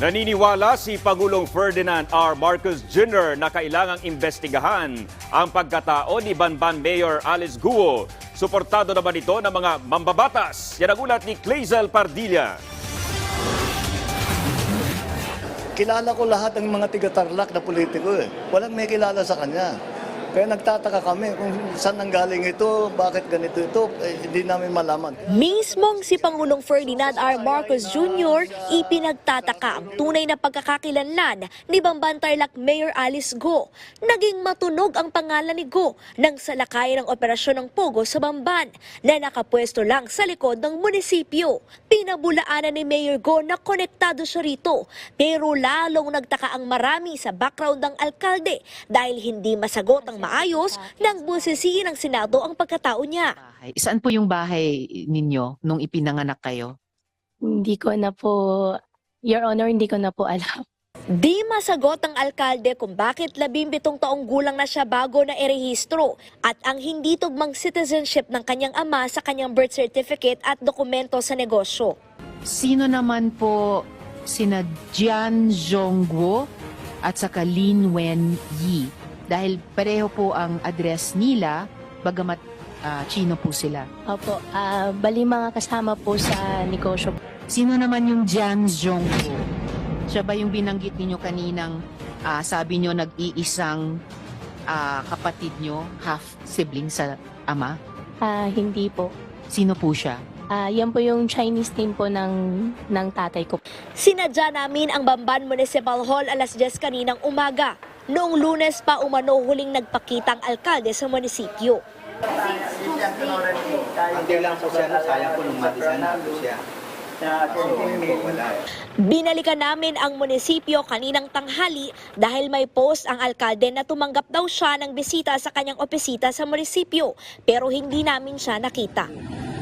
Naniniwala si Pangulong Ferdinand R. Marcos Jr. na kailangang investigahan ang pagkatao ni Banban Mayor Alice Guo. Suportado naman ito ng mga mambabatas. Yan ang ulat ni Clazel Pardilla. Kilala ko lahat ng mga tiga-tarlac na politiko eh. Walang may kilala sa kanya. Kaya nagtataka kami kung saan nanggaling ito, bakit ganito ito, eh, hindi namin malaman. Mismong si Pangulong Ferdinand R. Marcos Jr. ipinagtataka ang tunay na pagkakakilanlan ni Bamban Tarlac Mayor Alice Go. Naging matunog ang pangalan ni Go nang salakayin ng operasyon ng Pogo sa Bamban na nakapwesto lang sa likod ng munisipyo. Pinabulaanan ni Mayor Go na konektado siya rito pero lalong nagtaka ang marami sa background ng alkalde dahil hindi masagot ang maayos ng busisiin ng Senado ang pagkatao niya. bahay. Saan po yung bahay ninyo nung ipinanganak kayo? Hindi ko na po, Your Honor, hindi ko na po alam. Di masagot ang alkalde kung bakit labimbitong taong gulang na siya bago na erehistro at ang hindi tugmang citizenship ng kanyang ama sa kanyang birth certificate at dokumento sa negosyo. Sino naman po sina Jian Zhongguo at saka Lin Wen Yi? Dahil pareho po ang address nila, bagamat ah, Chino po sila. Opo, ah, bali mga kasama po sa negosyo. Sino naman yung Jian Zhongguo? Siya ba yung binanggit ninyo kaninang ah, sabi nyo nag-iisang ah, kapatid nyo, half sibling sa ama? Ah, hindi po. Sino po siya? Ah, yan po yung Chinese name po ng, ng tatay ko. Sinadya namin ang Bamban Municipal Hall alas 10 kaninang umaga. Noong lunes pa umano huling nagpakita ang alkalde sa munisipyo. Hindi lang po siya, sayang po nung matisan na po siya. Binalikan namin ang munisipyo kaninang tanghali dahil may post ang alkalde na tumanggap daw siya ng bisita sa kanyang opisita sa munisipyo pero hindi namin siya nakita.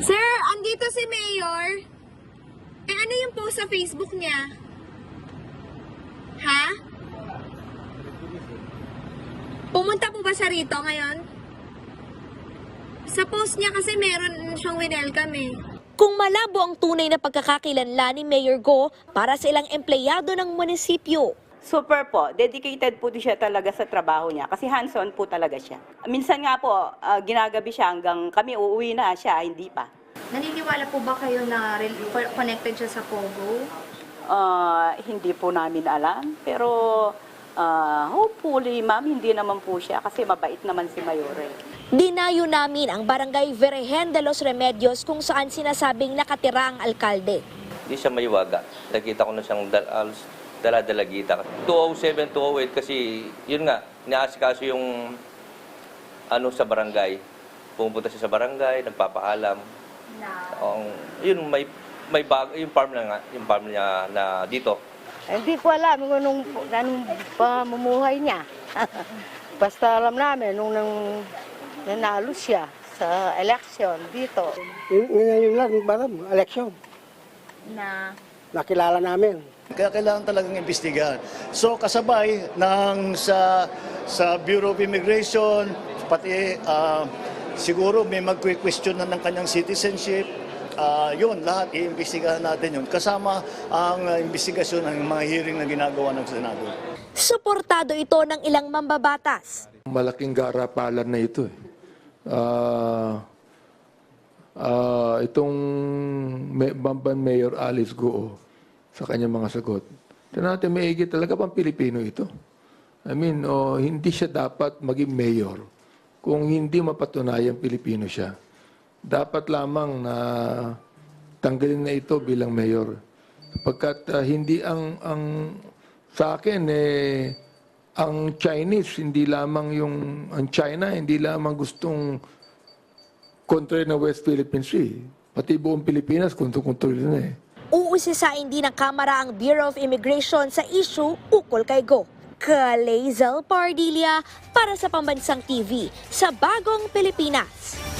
Sir, andito si Mayor. Eh, ano yung post sa Facebook niya? Ha? Pumunta po ba siya rito ngayon? Sa post niya kasi meron siyang winelcome eh. Kung malabo ang tunay na pagkakakilanlan ni Mayor Go para sa ilang empleyado ng munisipyo, Super po. Dedicated po siya talaga sa trabaho niya kasi hands-on po talaga siya. Minsan nga po, ah, ginagabi siya hanggang kami uuwi na siya, hindi pa. Naniniwala po ba kayo na connected siya sa Pogo? Ah, hindi po namin alam. Pero ah, hopefully, ma'am, hindi naman po siya kasi mabait naman si Mayore. dinayo namin ang barangay Virgen de los Remedios kung saan sinasabing nakatira ang alkalde. Hindi siya maiwaga. Nakita ko na siyang dal- dala-dalagita. 207, 208 kasi yun nga, inaasikaso yung ano sa barangay. Pumupunta siya sa barangay, nagpapaalam. Ang yun may may bag, yung farm na nga, yung farm niya na dito. Hindi ko alam kung anong, anong pamumuhay niya. Basta alam namin nung nang, nanalo siya sa election dito. Yun, yun, yun lang, parang election. Na Nakilala namin. Kaya kailangan talagang imbestigahan. So kasabay ng sa sa Bureau of Immigration, pati ah, siguro may magque-question na ng kanyang citizenship. Ah, yun, lahat iimbestigahan natin yun. Kasama ang ah, investigasyon ng mga hearing na ginagawa ng Senado. Suportado ito ng ilang mambabatas. Malaking garapalan na ito eh. Ah, ah, itong May- Bamban Mayor Alice Goo sa kanyang mga sagot. Ito natin maigi talaga pang Pilipino ito. I mean, oh, hindi siya dapat maging mayor kung hindi mapatunayan Pilipino siya. Dapat lamang na tanggalin na ito bilang mayor. Pagkat ah, hindi ang ang sa akin eh ang Chinese hindi lamang yung ang China hindi lamang gustong kontrol ng West Philippine Sea. Pati buong Pilipinas kontrol na eh. Uusisain din ng Kamara ang Bureau of Immigration sa issue ukol kay Go. Kalazel Pardilla para sa Pambansang TV sa Bagong Pilipinas.